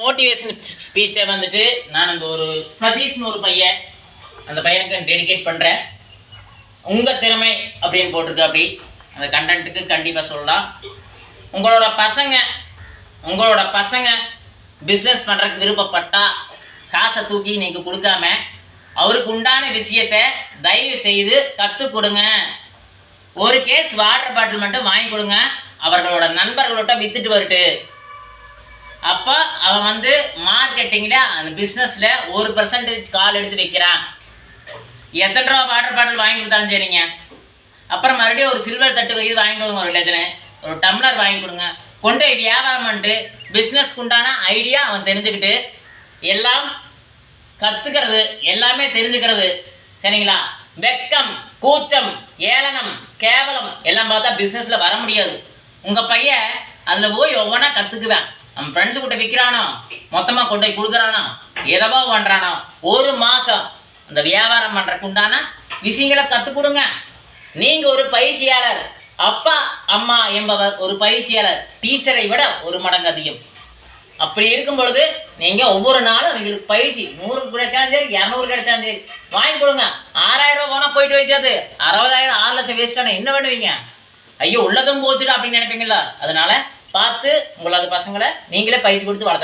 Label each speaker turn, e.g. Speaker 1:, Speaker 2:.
Speaker 1: Motivation ஸ்பீச்சை வந்துட்டு நான் அந்த ஒரு சதீஷ்னு ஒரு பையன் அந்த பையனுக்கு டெடிகேட் பண்ணுறேன் உங்கள் திறமை அப்படின்னு போட்டிருக்கு அப்படி அந்த கண்டென்ட்டுக்கு கண்டிப்பாக சொல்லலாம். உங்களோட பசங்க உங்களோட பசங்க பிஸ்னஸ் பண்ணுறதுக்கு விருப்பப்பட்டா காசை தூக்கி நீங்கள் கொடுக்காம அவருக்கு உண்டான விஷயத்த தயவு செய்து கற்றுக் கொடுங்க. ஒரு கேஸ் வாட்டர் பாட்டில் மட்டும் வாங்கி கொடுங்க. அவர்களோட நண்பர்களோட வித்துட்டு வரட்டு. அப்போ அவன் வந்து மார்க்கெட்டிங்கில் அந்த பிஸ்னஸில் ஒரு பர்சன்டேஜ் கால் எடுத்து வைக்கிறான். எத்தனை ரூபா வாட்டர் பாட்டில் வாங்கி கொடுத்தாலும் சரிங்க அப்புறம் மறுபடியும் ஒரு சில்வர் தட்டு இது வாங்கி கொடுங்க ஒரு டஜனு ஒரு டம்ளர் வாங்கி கொடுங்க. கொண்டு போய் வியாபாரம் பண்ணிட்டு பிஸ்னஸ்க்கு உண்டான ஐடியா அவன் தெரிஞ்சுக்கிட்டு எல்லாம் கத்துக்கிறது எல்லாமே தெரிஞ்சுக்கிறது. சரிங்களா? வெக்கம் கூச்சம் ஏளனம் கேவலம் எல்லாம் பார்த்தா பிஸ்னஸ்ல வர முடியாது. உங்க பையன் அதில் போய் ஒவ்வொன்றா கற்றுக்குவேன் நம்ம ஃப்ரெண்ட்ஸ் கிட்ட விற்கிறானோ மொத்தமாக கொண்டு போய் கொடுக்குறானோ? எதவோ பண்ணுறானா ஒரு மாசம் அந்த வியாபாரம் பண்ணுறக்கு உண்டான விஷயங்களை கற்றுக் கொடுங்க. நீங்கள் ஒரு பயிற்சியாளர். அப்பா அம்மா என்பவர் ஒரு பயிற்சியாளர். டீச்சரை விட ஒரு மடங்கு அதிகம். அப்படி இருக்கும் பொழுது நீங்கள் ஒவ்வொரு நாளும் அவங்களுக்கு பயிற்சி. நூறு கிடைச்சாலும் சரி இரநூறு கிடைச்சாலும் சரி வாங்கி கொடுங்க. ஆறாயிரம் ரூபா போனால் போயிட்டு வச்சாது அறுபதாயிரம் ஆறு லட்சம் வேஸ்டான என்ன பண்ணுவீங்க? ஐயோ உள்ளதும் போச்சுடா அப்படின்னு நினைப்பீங்களா அதனால பார்த்து உங்களது பசங்களை நீங்களே பயிற்சி கொடுத்து வளர்த்துங்க.